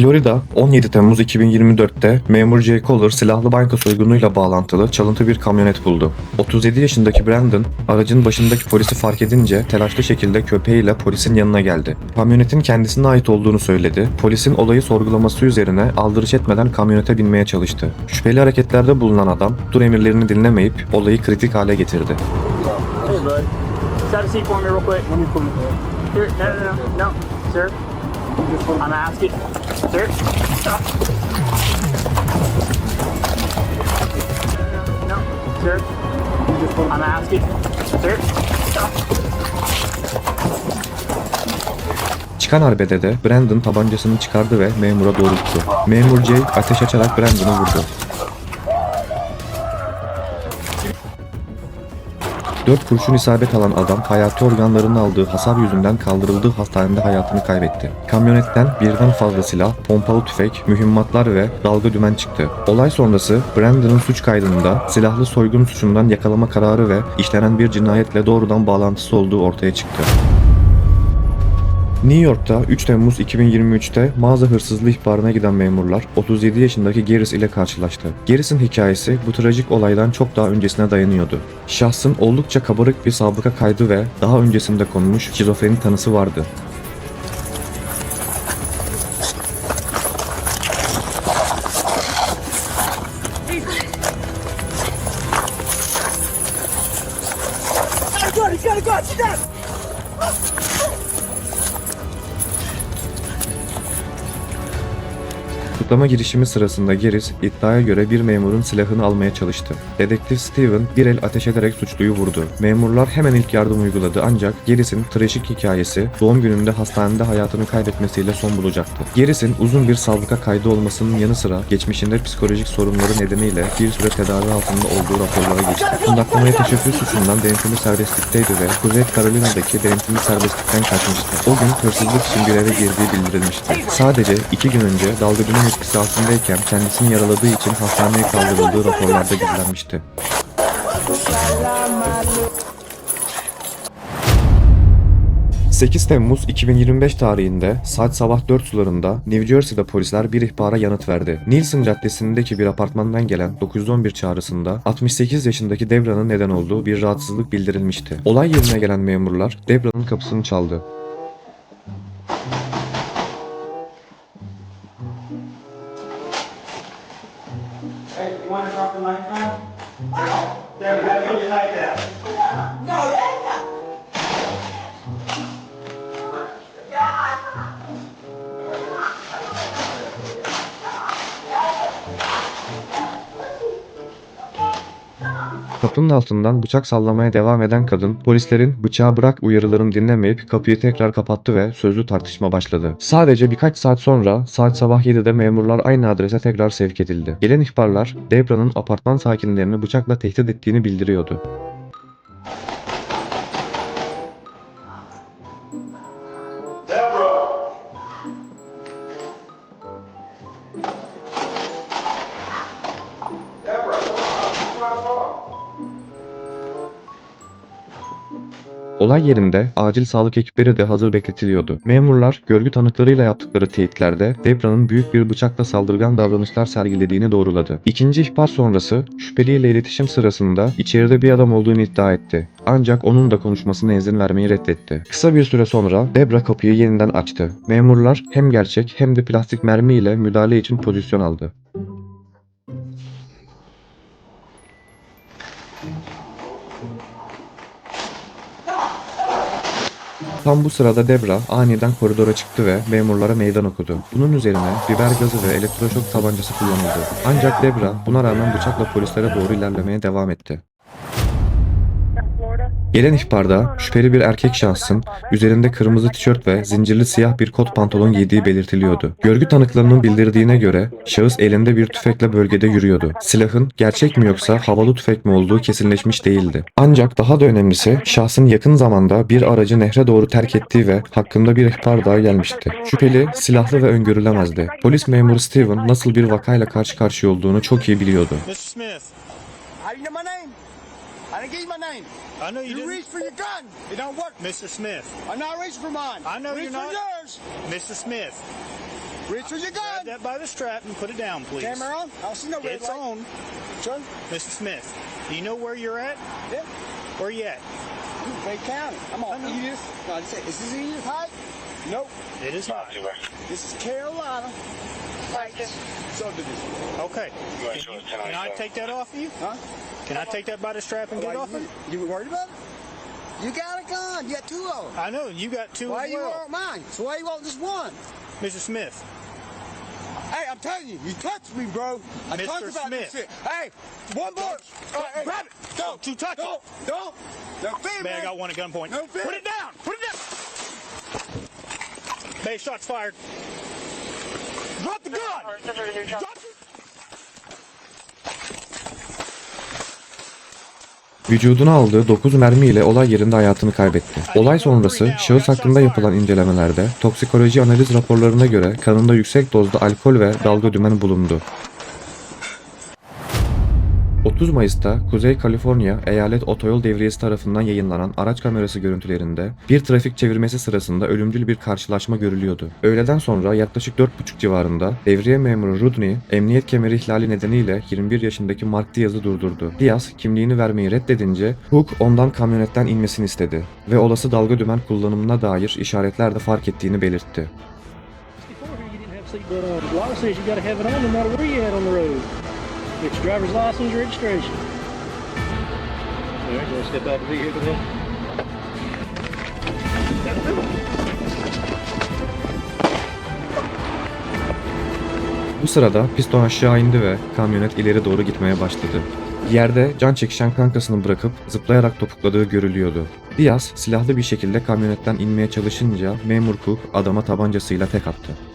Florida 17 Temmuz 2024'te memur Jay Collar silahlı banka soygunuyla bağlantılı çalıntı bir kamyonet buldu. 37 yaşındaki Brandon aracın başındaki polisi fark edince telaşlı şekilde köpeğiyle polisin yanına geldi. Kamyonetin kendisine ait olduğunu söyledi. Polisin olayı sorgulaması üzerine aldırış etmeden kamyonete binmeye çalıştı. Şüpheli hareketlerde bulunan adam dur emirlerini dinlemeyip olayı kritik hale getirdi. Hey, bud. Set a seat for me real quick. Let me put it Here, no, no, no, no, sir. I'm asking, sir. Stop. No, sir. I'm asking, sir. Stop. Çıkan arbedede Brandon tabancasını çıkardı ve memura doğrulttu. Memur Jay ateş açarak Brandon'ı vurdu. Dört kurşun isabet alan adam hayati organlarının aldığı hasar yüzünden kaldırıldığı hastanede hayatını kaybetti. Kamyonetten birden fazla silah, pompalı tüfek, mühimmatlar ve dalga dümen çıktı. Olay sonrası Brandon'ın suç kaydında silahlı soygun suçundan yakalama kararı ve işlenen bir cinayetle doğrudan bağlantısı olduğu ortaya çıktı. New York'ta 3 Temmuz 2023'te mağaza hırsızlığı ihbarına giden memurlar 37 yaşındaki Garris ile karşılaştı. Garris'in hikayesi bu trajik olaydan çok daha öncesine dayanıyordu. Şahsın oldukça kabarık bir sabıka kaydı ve daha öncesinde konmuş şizofreni tanısı vardı. Tutuklama girişimi sırasında Garris iddiaya göre bir memurun silahını almaya çalıştı. Dedektif Steven bir el ateş ederek suçluyu vurdu. Memurlar hemen ilk yardım uyguladı ancak Garris'in trajik hikayesi doğum gününde hastanede hayatını kaybetmesiyle son bulacaktı. Garris'in uzun bir sabıka kaydı olmasının yanı sıra geçmişinde psikolojik sorunları nedeniyle bir süre tedavi altında olduğu raporlara geçti. Kundaklamaya teşebbüs suçundan denetimi serbestlikteydi ve Kuzey Carolina'daki denetimi serbestlikten kaçmıştı. O gün hırsızlık için bir eve girdiği bildirilmişti. Sadece iki gün önce dalga dümen etkisi altındayken kendisini yaraladığı için hastaneye kaldırıldığı raporlarda gizlenmişti. ...8 Temmuz 2025 tarihinde saat sabah 4 sularında New Jersey'de polisler bir ihbara yanıt verdi. Nielsen Caddesi'ndeki bir apartmandan gelen 911 çağrısında 68 yaşındaki Debra'nın neden olduğu bir rahatsızlık bildirilmişti. Olay yerine gelen memurlar Debra'nın kapısını çaldı. something like that? They, they really like that. No, that's not. Kapının altından bıçak sallamaya devam eden kadın, polislerin bıçağı bırak uyarılarını dinlemeyip kapıyı tekrar kapattı ve sözlü tartışma başladı. Sadece birkaç saat sonra saat sabah 7'de memurlar aynı adrese tekrar sevk edildi. Gelen ihbarlar Debra'nın apartman sakinlerini bıçakla tehdit ettiğini bildiriyordu. Olay yerinde acil sağlık ekipleri de hazır bekletiliyordu. Memurlar görgü tanıklarıyla yaptıkları teyitlerde Debra'nın büyük bir bıçakla saldırgan davranışlar sergilediğini doğruladı. İkinci ihbar sonrası şüpheliyle iletişim sırasında içeride bir adam olduğunu iddia etti. Ancak onun da konuşmasına izin vermeyi reddetti. Kısa bir süre sonra Debra kapıyı yeniden açtı. Memurlar hem gerçek hem de plastik mermi ile müdahale için pozisyon aldı. Tam bu sırada Debra aniden koridora çıktı ve memurlara meydan okudu. Bunun üzerine biber gazı ve elektroşok tabancası kullanıldı. Ancak Debra buna rağmen bıçakla polislere doğru ilerlemeye devam etti. Gelen ihbarda şüpheli bir erkek şahsın üzerinde kırmızı tişört ve zincirli siyah bir kot pantolon giydiği belirtiliyordu. Görgü tanıklarının bildirdiğine göre şahıs elinde bir tüfekle bölgede yürüyordu. Silahın gerçek mi yoksa havalı tüfek mi olduğu kesinleşmiş değildi. Ancak daha da önemlisi şahsın yakın zamanda bir aracı nehre doğru terk ettiği ve hakkında bir ihbar daha gelmişti. Şüpheli silahlı ve öngörülemezdi. Polis memuru Steven nasıl bir vakayla karşı karşıya olduğunu çok iyi biliyordu. Mr. Smith, I didn't give you my name. I know you, You didn't. reach for your gun. It don't work. Mr. Smith, I'm not reaching for mine. I know reach you're for not. yours. Mr. Smith, Reach for your gun. Grab that by the strap and put it down, please. Camera on. I don't see no red It's light. on. Son, Mr. Smith, do you know where you're at? yeah. Where you at? You Bay County. I'm on Edith. No, I is this Edith Height? Nope. It is not. This is Carolina. Subdivision. Okay. Can, you, can I take that off of you? Huh? Can I take that by the strap and get Why off you, it? you worried about it? You got a gun. You got two of them. I know you got two Why as you well. want mine? So why you want just one? Mr. Smith, Hey, I'm telling you, you touched me, bro. I Mr. talked about Smith. this shit. Hey, one more. Uh, hey, grab it. Don't you touch don't, it. Don't. No fear, man, I got one at gunpoint. No fear. Put it down. Put it down. Bay, shots fired. Drop the gun. Drop. Vücuduna aldığı 9 mermi ile olay yerinde hayatını kaybetti. Olay sonrası şahıs hakkında yapılan incelemelerde toksikoloji analiz raporlarına göre kanında yüksek dozda alkol ve dalga dümen bulundu. 30 Mayıs'ta Kuzey Kaliforniya Eyalet Otoyol Devriyesi tarafından yayınlanan araç kamerası görüntülerinde bir trafik çevirmesi sırasında ölümcül bir karşılaşma görülüyordu. Öğleden sonra yaklaşık 4.30 civarında devriye memuru Rudney emniyet kemeri ihlali nedeniyle 21 yaşındaki Mark Diaz'ı durdurdu. Diaz kimliğini vermeyi reddedince Hook ondan kamyonetten inmesini istedi ve olası dalga dümen kullanımına dair işaretler de fark ettiğini belirtti. It's your driver's license, registration. All right, to step out the vehicle then? Bu sırada piston aşağı indi ve kamyonet ileri doğru gitmeye başladı. Yerde can çekişen kankasını bırakıp zıplayarak topukladığı görülüyordu. Diaz silahlı bir şekilde kamyonetten inmeye çalışınca memur Cook adama tabancasıyla tek attı.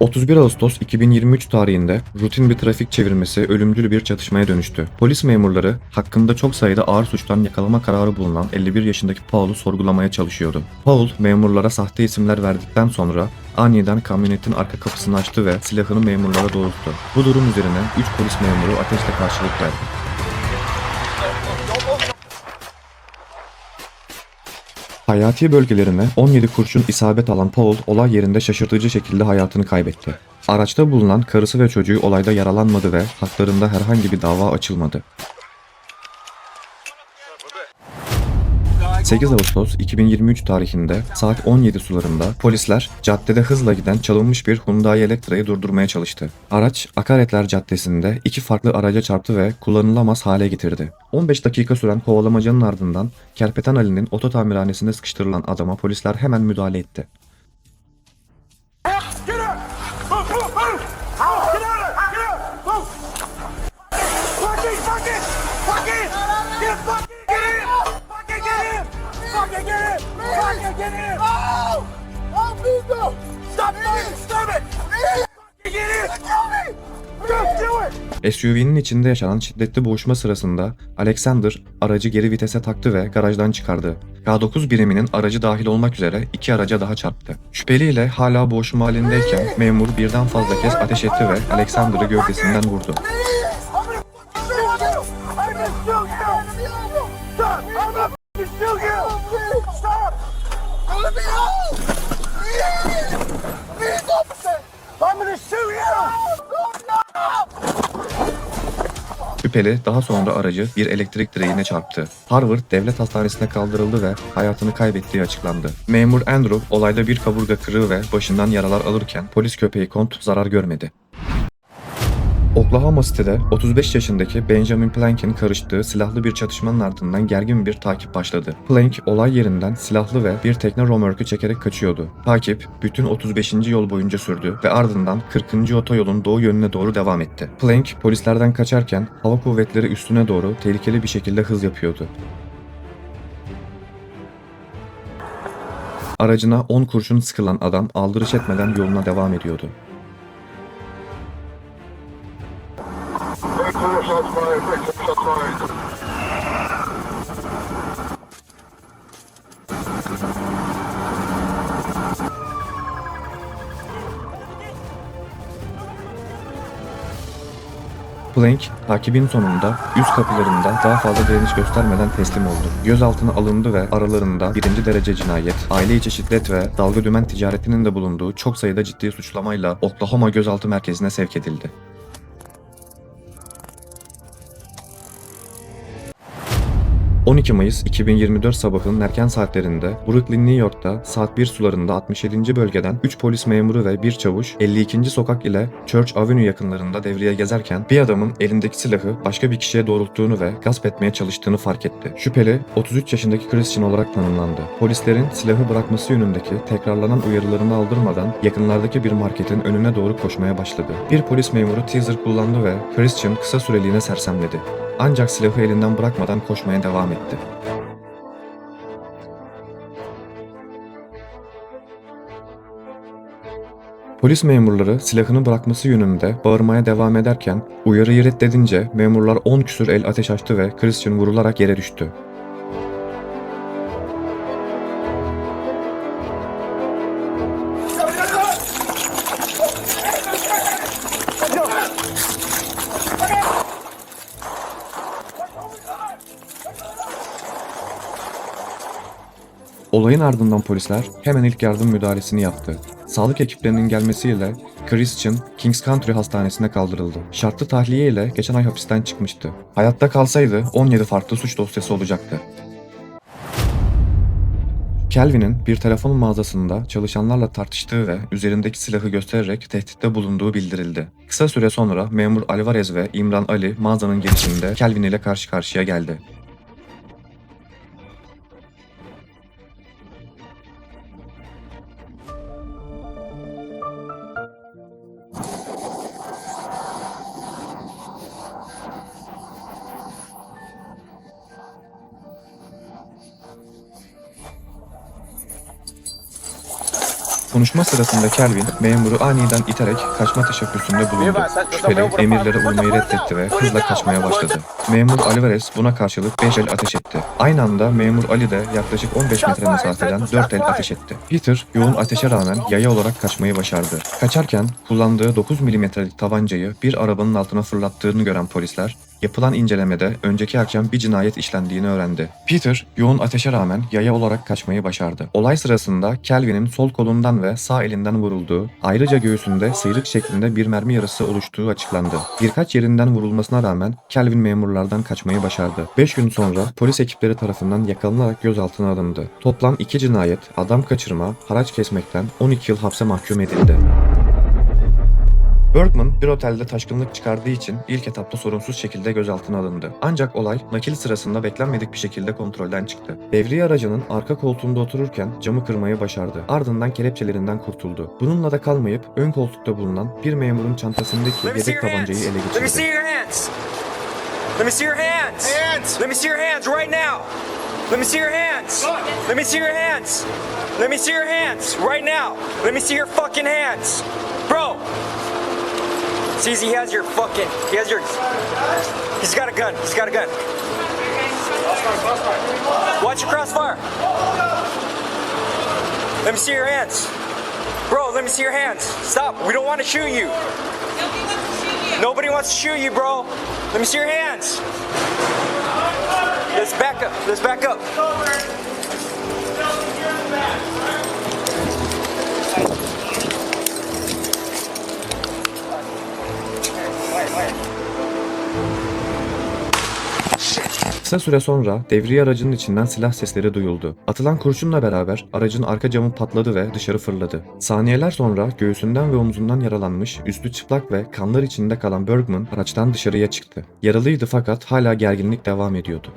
...31 Ağustos 2023 tarihinde rutin bir trafik çevirmesi ölümcül bir çatışmaya dönüştü. Polis memurları hakkında çok sayıda ağır suçtan yakalama kararı bulunan 51 yaşındaki Paul'u sorgulamaya çalışıyordu. Paul memurlara sahte isimler verdikten sonra aniden kamyonetin arka kapısını açtı ve silahını memurlara doğrulttu. Bu durum üzerine 3 polis memuru ateşle karşılık verdi. Hayati bölgelerine 17 kurşun isabet alan Paul olay yerinde şaşırtıcı şekilde hayatını kaybetti. Araçta bulunan karısı ve çocuğu olayda yaralanmadı ve haklarında herhangi bir dava açılmadı. 8 Ağustos 2023 tarihinde saat 17 sularında polisler caddede hızla giden çalınmış bir Hyundai Elantra'yı durdurmaya çalıştı. Araç Akaretler Caddesi'nde iki farklı araca çarptı ve kullanılamaz hale getirdi. 15 dakika süren kovalamacanın ardından Kerpeten Ali'nin oto tamirhanesinde sıkıştırılan adama polisler hemen müdahale etti. Get! Fuck Get in! Oh! Oh, Vigo! Stop fucking stop it! Fucking get in! Kill me! İt! SUV'nin içinde yaşanan şiddetli boğuşma sırasında Alexander aracı geri vitese taktı ve garajdan çıkardı. K9 biriminin aracı dahil olmak üzere iki araca daha çarptı. Şüpheliyle hala boğuşma halindeyken memur birden fazla kez ateş etti ve Alexander'ı gövdesinden vurdu. Şüpheli daha sonra aracı bir elektrik direğine çarptı. Harvard Devlet Hastanesi'ne kaldırıldı ve hayatını kaybettiği açıklandı. Memur Andrew olayda bir kaburga kırığı ve başından yaralar alırken polis köpeği Kont zarar görmedi. Oklahoma City'de 35 yaşındaki Benjamin Plank'in karıştığı silahlı bir çatışmanın ardından gergin bir takip başladı. Plank olay yerinden silahlı ve bir tekne romörkü çekerek kaçıyordu. Takip bütün 35. yol boyunca sürdü ve ardından 40. otoyolun doğu yönüne doğru devam etti. Plank polislerden kaçarken hava kuvvetleri üstüne doğru tehlikeli bir şekilde hız yapıyordu. Aracına 10 kurşun sıkılan adam aldırış etmeden yoluna devam ediyordu. Takibin sonunda üst kapılarında daha fazla direniş göstermeden teslim oldu. Gözaltına alındı ve aralarında birinci derece cinayet, aile içi şiddet ve dalga dümen ticaretinin de bulunduğu çok sayıda ciddi suçlamayla Oklahoma gözaltı merkezine sevk edildi. 12 Mayıs 2024 sabahının erken saatlerinde Brooklyn, New York'ta saat 1 sularında 67. bölgeden 3 polis memuru ve bir çavuş 52. sokak ile Church Avenue yakınlarında devreye gezerken bir adamın elindeki silahı başka bir kişiye doğrulttuğunu ve gasp etmeye çalıştığını fark etti. Şüpheli 33 yaşındaki Christian olarak tanımlandı. Polislerin silahı bırakması yönündeki tekrarlanan uyarılarını aldırmadan yakınlardaki bir marketin önüne doğru koşmaya başladı. Bir polis memuru teaser kullandı ve Christian kısa süreliğine sersemledi. Ancak silahı elinden bırakmadan koşmaya devam etti. Polis memurları silahını bırakması yönünde bağırmaya devam ederken uyarıyı reddedince memurlar 10 küsür el ateş açtı ve Christian vurularak yere düştü. Olayın ardından polisler hemen ilk yardım müdahalesini yaptı. Sağlık ekiplerinin gelmesiyle Christian Kings Country Hastanesi'ne kaldırıldı. Şartlı tahliye ile geçen ay hapisten çıkmıştı. Hayatta kalsaydı 17 farklı suç dosyası olacaktı. Kelvin'in bir telefon mağazasında çalışanlarla tartıştığı ve üzerindeki silahı göstererek tehditte bulunduğu bildirildi. Kısa süre sonra memur Alvarez ve İmran Ali mağazanın girişinde Kelvin ile karşı karşıya geldi. Konuşma sırasında Kelvin, memuru aniden iterek kaçma teşebbüsünde bulundu. Şüpheli emirlere uymayı reddetti ve hızla kaçmaya başladı. Memur Alvarez buna karşılık 5 el ateş etti. Aynı anda memur Ali de yaklaşık 15 metre mesafeden 4 el ateş etti. Peter yoğun ateşe rağmen yaya olarak kaçmayı başardı. Kaçarken kullandığı 9 milimetrelik tabancayı bir arabanın altına fırlattığını gören polisler Yapılan incelemede önceki akşam bir cinayet işlendiğini öğrendi. Peter, yoğun ateşe rağmen yaya olarak kaçmayı başardı. Olay sırasında Kelvin'in sol kolundan ve sağ elinden vurulduğu, ayrıca göğsünde sıyrık şeklinde bir mermi yarası oluştuğu açıklandı. Birkaç yerinden vurulmasına rağmen Kelvin memurlardan kaçmayı başardı. 5 gün sonra polis ekipleri tarafından yakalanarak gözaltına alındı. Toplam 2 cinayet, adam kaçırma, haraç kesmekten 12 yıl hapse mahkum edildi. Bergman bir otelde taşkınlık çıkardığı için ilk etapta sorunsuz şekilde gözaltına alındı. Ancak olay nakil sırasında beklenmedik bir şekilde kontrolden çıktı. Devriye aracının arka koltuğunda otururken camı kırmayı başardı. Ardından kelepçelerinden kurtuldu. Bununla da kalmayıp ön koltukta bulunan bir memurun çantasındaki yedek tabancayı ele Let me see geçirdi. your hands. Let me see your hands. Hands. Let me see your hands right now. Let me see your hands. Let me see your hands. Let me see your hands right now. Let me see your fucking hands. Bro. Sees he has your fucking he has your He's got a gun. He's got a gun. Watch your crossfire. Let me see your hands. Bro, let me see your hands. Stop. We don't want to shoot you. Nobody wants to shoot you, bro. Let me see your hands. Let's back up. Let's back up. Kısa süre sonra devriye aracının içinden silah sesleri duyuldu. Atılan kurşunla beraber aracın arka camı patladı ve dışarı fırladı. Saniyeler sonra göğsünden ve omzundan yaralanmış, üstü çıplak ve kanlar içinde kalan Bergman araçtan dışarıya çıktı. Yaralıydı fakat hala gerginlik devam ediyordu.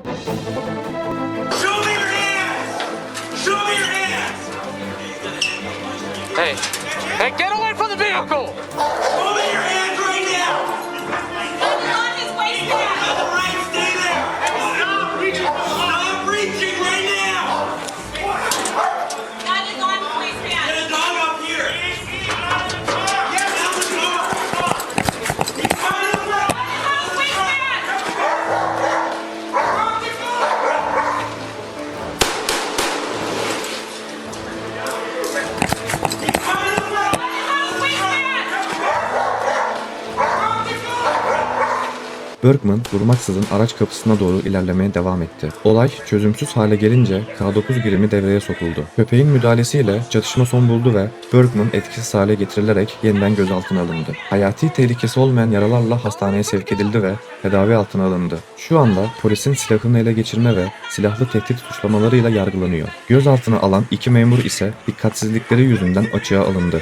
Berkman durmaksızın araç kapısına doğru ilerlemeye devam etti. Olay çözümsüz hale gelince K9 birimi devreye sokuldu. Köpeğin müdahalesiyle çatışma son buldu ve Berkman etkisiz hale getirilerek yeniden gözaltına alındı. Hayati tehlikesi olmayan yaralarla hastaneye sevk edildi ve tedavi altına alındı. Şu anda polisin silahını ele geçirme ve silahlı tehdit suçlamalarıyla yargılanıyor. Gözaltına alan iki memur ise dikkatsizlikleri yüzünden açığa alındı.